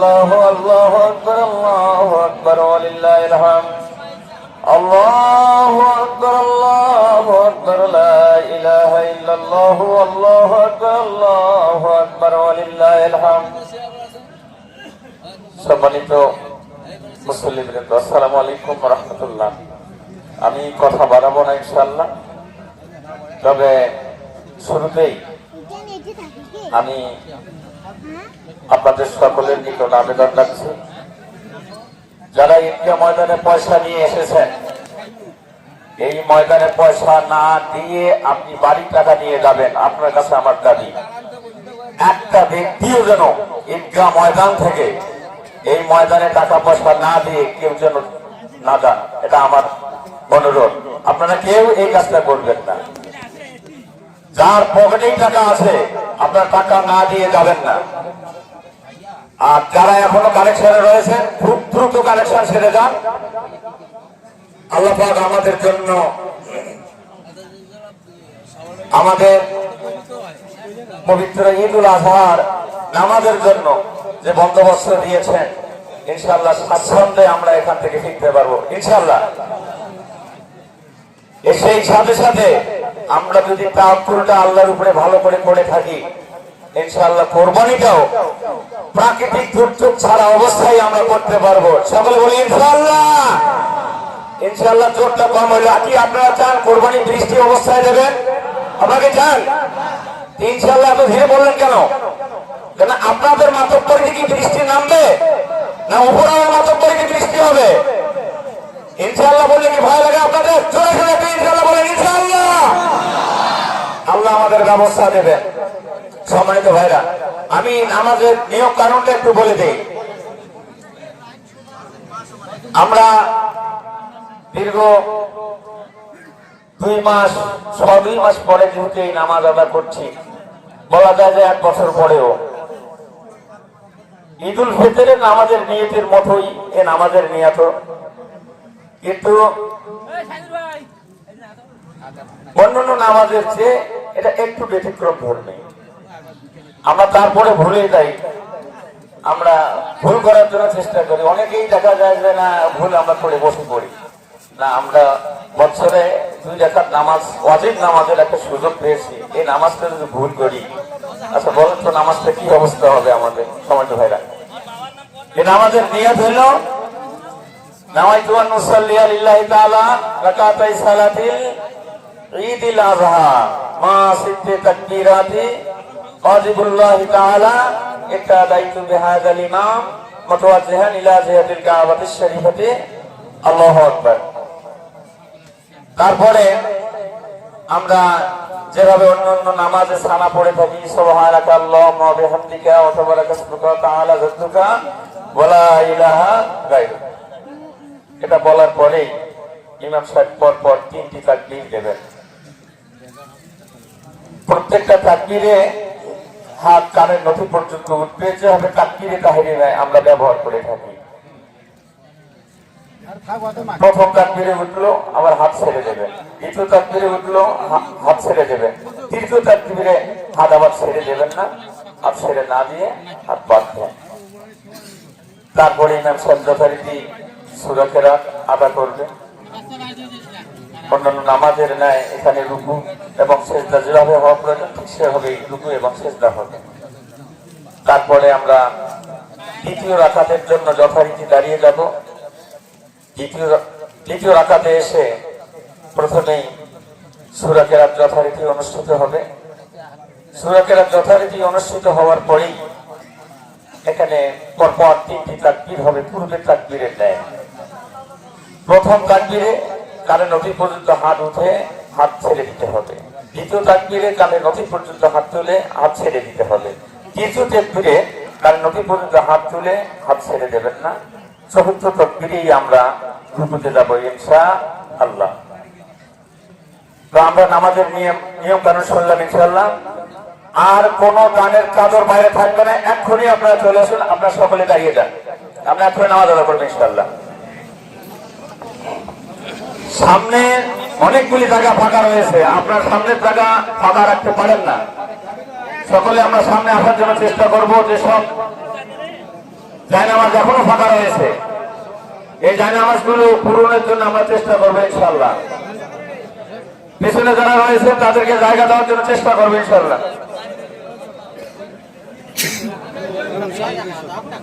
الله الله أكبر الله أكبر ولله الحمد الله أكبر الله أكبر لا إله إلا الله والله أكبر الله أكبر ولله الحمد সম্মানিত মুসল্লিবৃন্দ আসসালামু আলাইকুম রহমতুল্লাহ আমি কথা বাড়াবো না ইনশাল্লাহ তবে শুরুতেই আমি আপনাদের সকলের নিকট আবেদন রাখছি। যারা ইন্ডিয়া ময়দানে পয়সা নিয়ে এসেছেন, এই ময়দানে পয়সা না দিয়ে আপনি বাড়ির টাকা নিয়ে যাবেন, আপনার কাছে আমার দাবি। একটা ব্যক্তিও যেন ঈদগাহ ময়দান থেকে এই ময়দানে টাকা পয়সা না দিয়ে কেউ যেন না যান, এটা আমার অনুরোধ। আপনারা কেউ এই কাজটা করবেন না। যার পকেটেই টাকা আছে, আপনার টাকা না দিয়ে যাবেন না। আর যারা এখনও কালেকশনে রয়েছেন খুব দ্রুত কালেকশন সেরে যান। আল্লাপাক আমাদের জন্য আমাদের পবিত্র ঈদুল আজহার নামাজের জন্য যে বন্দোবস্ত দিয়েছেন ইনশাল্লাহ স্বাচ্ছন্দ্যে আমরা এখান থেকে ফিরতে পারব। ইনশাল্লাহ সেই সাথে সাথে আমরা যদি তাওয়াক্কুলটা আল্লাহর উপরে ভালো করে করে থাকি, ইনশাআল্লাহ কোরবানিটাও প্রাকৃতিক দুর্যোগ ছাড়া অবস্থায় আমরা করতে পারব। সকলে বলি, ইনশাআল্লাহ। ইনশাআল্লাহ জোরটা কম হইল। কি আপনারা চান? কোরবানি বৃষ্টি অবস্থায় দেবেন? আমাকে চান? ইনশাআল্লাহ এত ধীরে বললেন কেন? কেন আপনাদের মাতব্বরি কি বৃষ্টি নামবে? না উপরের মাতব্বরি কি বৃষ্টি হবে? ইনশাআল্লাহ বললে কি, ভয় লাগে আপনাদের? জোরে জোরে একটু ইনশাআল্লাহ বলেন ইনশাআল্লাহ আমাদের ব্যবস্থা দেবেন সম্মানিত ভাইরা, আমি আমাদের নিয়ম কানুনটা একটু বলে দিই। আমরা দীর্ঘ দুই মাস ছ দুই মাস পরে যেহেতু এই নামাজ আদা করছি, বলা যায় যে এক বছর পরেও। ঈদুল ফিতরের নামাজের নিয়তের মতোই এ নামাজের নিয়ত। কিন্তু অন্যান্য নামাজের চেয়ে এটা একটু ব্যতিক্রম ধর্মী আমরা তারপরে ভুলে যাই। আমরা ভুল করার জন্য চেষ্টা করি। অনেকেই দেখা যায় যে, না, ভুল আমরা করে বসে পড়ি। না, আমরা বছরে দুই রেখার নামাজ, অজিব নামাজের একটা সুযোগ পেয়েছি। এই নামাজটা যদি ভুল করি আচ্ছা বলেন তো নামাজটা কি অবস্থা হবে আমাদের সমাজ ভাইরা? এই নামাজের নিয়ত হলো নামাইতু আন নুসাল্লি লিল্লাহি তাআলা রাকাতাই সালাতিল ঈদিল আযহা মা সিত্তি তাকবীরাতি ওয়াজিবুল্লাহি তাআলা ইত্তাদাইতু বিহাযাল ইমাম মুতাওয়াজ্জিহান ইলা জিহাতিল কাবাতিশ শরীফাতি আল্লাহু আকবার। তারপরে আমরা যেভাবে অন্য অন্য নামাজে সানা পড়ে থাকি সুবহানাকা আল্লাহুম্মা ওয়া বিহামদিকা ওয়া তাবারাকা তাআলা জাদ্দুকা ওয়ালা ইলাহা গায়রুকা এটা বলার পরেই ইমাম সাহেব পর পর তিনটি তাকবীর দেবেন। প্রত্যেকটা তাকবীরে হাত কানের নথি পর্যন্ত উঠবে, যেভাবে তাকবীরে তাহিরে নেয়, আমরা ব্যবহার করে থাকি। প্রথম তাকবীরে উঠল আবার হাত ছেড়ে দেবে। দ্বিতীয় তাকবীরে উঠল হাত ছেড়ে দেবে। তৃতীয় তাকবীরে হাত আবার ছেড়ে দেবেন না, হাত ছেড়ে না দিয়ে হাত বাঁধবেন তারপরে ইমাম সাহেব যথারীতি সুরাকেরা আদা করবে। অন্যান্য নামাজের ন্যায় এখানে রুকু এবং সেজদা যেভাবে হওয়া প্রয়োজন ঠিক সেভাবে রুকু এবং সেজদা হবে। তারপরে আমরা দ্বিতীয় রাখাতের জন্য যথারীতি দাঁড়িয়ে যাব। দ্বিতীয় দ্বিতীয় রাখাতে এসে প্রথমেই সুরাকেরাত যথারীতি অনুষ্ঠিত হবে। সুরাকেরাত যথারীতি অনুষ্ঠিত হওয়ার পরেই এখানে পরপর তিনটি তাকবীর হবে পূর্বের তাকবীরের ন্যায়। প্রথম তাকবীরে কানে নথি পর্যন্ত হাত উঠে হাত ছেড়ে দিতে হবে। দ্বিতীয় তাকবীরে কানে নথি পর্যন্ত হাত তুলে হাত ছেড়ে দিতে হবে। কানে নথি পর্যন্ত হাত তুলে হাত ছেড়ে দেবেন না। চতুর্থ আমরা যাব ইনশা আল্লাহ তো আমরা নামাজের নিয়ম নিয়ম কানুন শুনলাম আর কোন গানের চাদর বাইরে থাকবে না। এক্ষুনি আপনারা চলে আসুন আপনারা সকলে দাঁড়িয়ে যান। আমরা এক্ষুনি নামাজ আদা করব সামনে অনেকগুলি জায়গা ফাঁকা রয়েছে। আপনার সামনের জায়গা ফাঁকা রাখতে পারেন না। সকলে আমরা সামনে আসার জন্য চেষ্টা করব যেসব জায়নামাজ এখনও ফাঁকা রয়েছে। এই জায়নামাজগুলো পূরণের জন্য আমরা চেষ্টা করব ইনশাল্লাহ পেছনে যারা রয়েছে, তাদেরকে জায়গা দেওয়ার জন্য চেষ্টা করব ইনশাল্লাহ